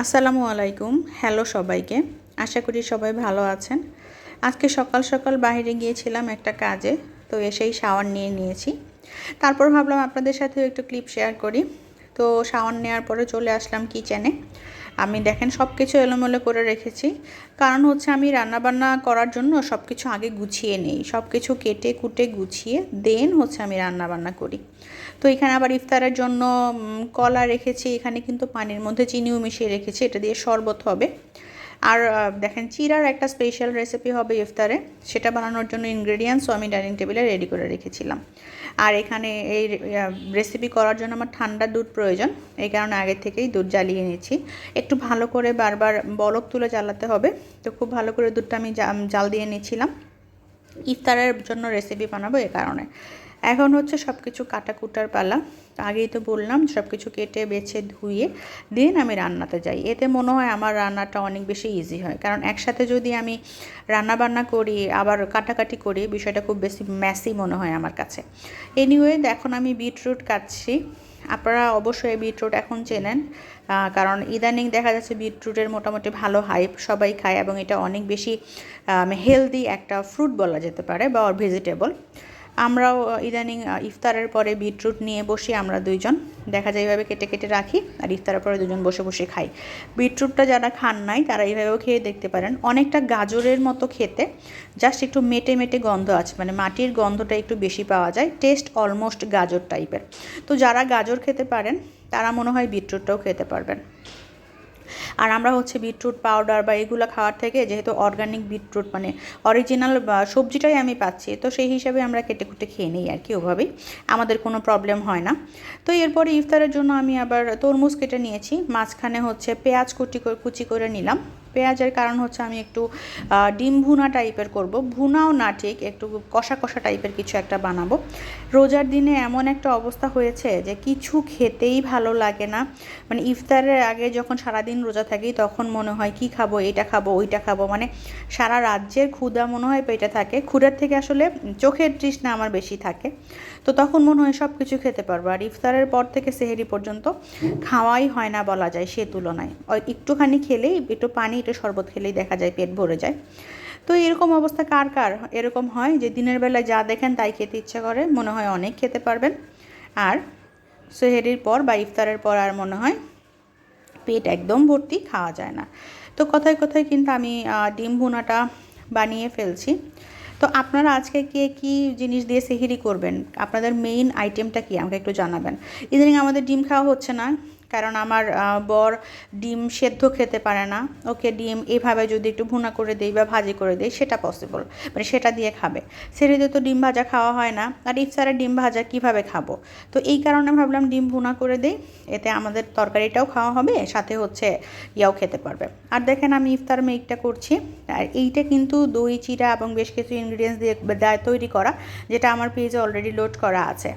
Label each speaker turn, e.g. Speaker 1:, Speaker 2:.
Speaker 1: আসসালামু আলাইকুম, হ্যালো সবাইকে। আশা করি সবাই ভালো আছেন। আজকে সকাল সকাল বাইরে গিয়েছিলাম একটা কাজে, তো এসেই শাওয়ার নিয়ে নিয়েছি। তারপর ভাবলাম আপনাদের সাথেও একটু ক্লিপ শেয়ার করি। তো শাওয়ার নেওয়ার পরে চলে আসলাম কিচেনে আমি দেখেন সব কিছু এলোমেলো করে রেখেছি। কারণ হচ্ছে আমি রান্নাবান্না করার জন্য সব কিছু আগে গুছিয়ে নেই। সব কিছু কেটে কুটে গুছিয়ে দেন হচ্ছে আমি রান্নাবান্না করি। তো এখানে আবার ইফতারের জন্য কলা রেখেছি। এখানে কিন্তু পানির মধ্যে চিনিও মিশিয়ে রেখেছি। এটা দিয়ে শরবত হবে। আর দেখেন, চিরার একটা স্পেশাল রেসিপি হবে ইফতারে। সেটা বানানোর জন্য ইনগ্রেডিয়েন্টসও আমি ডাইনিং টেবিলে রেডি করে রেখেছিলাম। আর এখানে এই রেসিপি করার জন্য আমার ঠান্ডা দুধ প্রয়োজন। এই কারণে আগে থেকেই দুধ জ্বালিয়ে নিয়েছি। একটু ভালো করে বারবার বলক তুলে জ্বালাতে হবে। তো খুব ভালো করে দুধটা আমি জাল দিয়ে নিয়েছিলাম। ইফতারের জন্য রেসিপি বানাবো এ কারণে। এখন হচ্ছে সব কিছু কাটাকুটার পালা। আগেই তো বললাম সব কিছু কেটে, বেছে, ধুয়ে দেন আমি রান্নাতে যাই। এতে মনে হয় আমার রান্নাটা অনেক বেশি ইজি হয়। কারণ একসাথে যদি আমি রান্না বান্না করি, আবার কাটাকাটি করি, বিষয়টা খুব বেশি ম্যাসি মনে হয় আমার কাছে। এনিওয়ে এখন আমি বিটরুট কাটছি। আপনারা অবশ্যই বিটরুট এখন চেনেন কারণ ইদানিং দেখা যাচ্ছে বিটরুটের মোটামুটি ভালো হাইপ সবাই খায় এবং এটা অনেক বেশি হেলদি একটা ফ্রুট বলা যেতে পারে বা ভেজিটেবল আমরাও ইদানিং ইফতারের পরে বিটরুট নিয়ে বসি আমরা দুইজন। দেখা যায় এইভাবে কেটে কেটে রাখি আর ইফতারের পরে দুজন বসে বসে খাই। বিটরুটটা যারা খান নাই, তারা এইভাবেও খেয়ে দেখতে পারেন। অনেকটা গাজরের মতো খেতে, জাস্ট একটু মেটে মেটে গন্ধ আছে। মানে মাটির গন্ধটা একটু বেশি পাওয়া যায়। টেস্ট অলমোস্ট গাজর টাইপের। তো যারা গাজর খেতে পারেন, তারা মনে হয় বিটরুটটাও খেতে পারবেন। আর আমরা হচ্ছে বিটরুট পাউডার বা এগুলো খাওয়ার থেকে যেহেতু অর্গানিক বিটরুট মানে অরিজিনাল সবজিটাই আমি পাচ্ছি, তো সেই হিসাবে আমরা কেটে কুটে খেয়ে নিই আর কি ওভাবেই। আমাদের কোনো প্রবলেম হয় না। তো এরপরে ইফতারের জন্য আমি আবার তরমুজ কেটে নিয়েছি, মাঝখানে হচ্ছে পেঁয়াজ কুটি, কুচি করে নিলাম। পেঁয়াজের কারণ হচ্ছে আমি একটু ডিম ভুনা টাইপের করব। ভুনাও না ঠিক, একটু কষা কষা টাইপের কিছু একটা বানাবো। রোজার দিনে এমন একটা অবস্থা হয়েছে যে কিছু খেতেই ভালো লাগে না। মানে ইফতারের আগে যখন সারাদিন রোজা থাকি তখন মনে হয় কি খাব, এটা খাব, ওইটা খাব। মানে সারা রাজ্যের ক্ষুদা মনে হয় পেটে থাকে। ক্ষুধার থেকে আসলে চোখের তৃষ্ণা আমার বেশি থাকে। তো তখন মনে হয় সব কিছু খেতে পারব। আর ইফতারের পর থেকে সেহেরি পর্যন্ত খাওয়াই হয় না বলা যায় সে তুলনায়। একটুখানি খেলেই একটু পানি একটু শরবত খেলেই দেখা যায় পেট ভরে যায়। তো এরকম অবস্থা কার কার? এরকম হয় যে দিনের বেলায় যা দেখেন তাই খেতে ইচ্ছা করে, মনে হয় অনেক খেতে পারবেন। আর সেহেরির পর বা ইফতারের পর আর মনে হয় পেট একদম ভর্তি, খাওয়া যায় না। তো কথায় কথায় কিন্তু আমি ডিম ভুনাটা বানিয়ে ফেলছি। তো আপনারা আজকে কে কী জিনিস দিয়ে সেহিরি করবেন? আপনাদের মেইন আইটেমটা কি? আমাকে একটু জানাবেন। ইদানিং আমাদের ডিম খাওয়া হচ্ছে না। কারণ আমার বর ডিম সেদ্ধ খেতে পারে না। ওকে ডিম এভাবে যদি একটু ভুনা করে দেই বা ভাজি করে দেই, সেটা পসিবল মানে সেটা দিয়ে খাবে। সেরিতে তো ডিম ভাজা খাওয়া হয় না। আর ইফতারে ডিম ভাজা কীভাবে খাব? তো এই কারণে ভাবলাম ডিম ভুনা করে দেই। এতে আমাদের তরকারিটাও খাওয়া হবে, সাথে হচ্ছে ইয়াও খেতে পারবে। আর দেখেন আমি ইফতার মেকটা করছি। আর এইটা কিন্তু দই চিরা এবং বেশ কিছু ইনগ্রিডিয়েন্টস দিয়ে, দেয়, তৈরি করা, যেটা আমার পেজে অলরেডি লোড করা আছে।